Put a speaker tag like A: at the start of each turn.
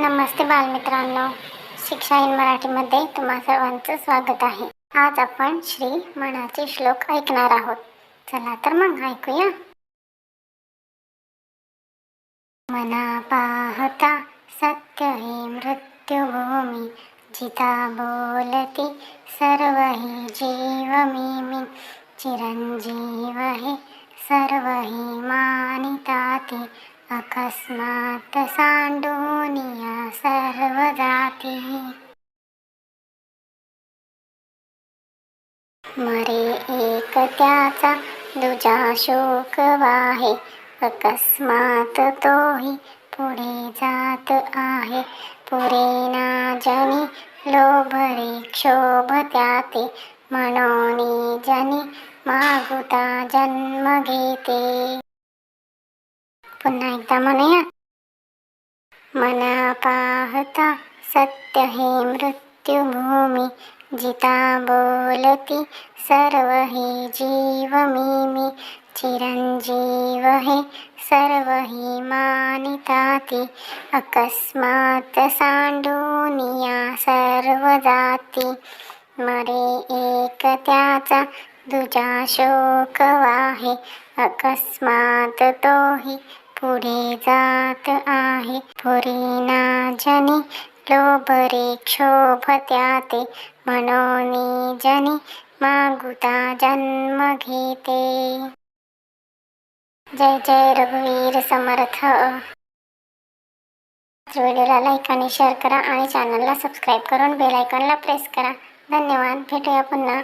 A: नमस्ते बालमित्रांनो. शिक्षा इन मराठीमध्ये तुम्हा सर्वांचं स्वागत आहे. आज आपण श्री मनाचे श्लोक ऐकणार आहोत. चला तर मग ऐकूया. मना पाहता सत्य हे मृत्युभूमी. जिता बोलती सर्व हे जीव मी मी चिरंजीव हे सर्व हे मानिताते. अकस्मात सांडोनिया सर्व जाती मरे एक त्याचा दुजा शोक वाहे अकस्मात तोही पुढे जात आहे। पुरे ना जनी लोभरे क्षोभ त्याते म्हणून जनी मागुता जन्म घेते। पुन्हा एकदा म्हणूया. मना पाहता सत्य हे मृत्युभूमी. जिता बोलती सर्व हे जीव मी मी चिरंजीव हे सर्व हे मानिताती. अकस्मात सांडूनिया सर्व जाती. मरे एक त्याचा दुजा शोक वाहे. अकस्मात तोही पुढे जात आहे. पुरीना जनी लोभरे क्षोभ त्याते. म्हणून जनी मागुता जन्म घेते. जय जय रघुवीर समर्थ. व्हिडिओला लाईक आणि शेअर करा आणि चॅनलला सबस्क्राईब करून बेल आयकॉनला प्रेस करा. धन्यवाद. भेटूया पुन्हा.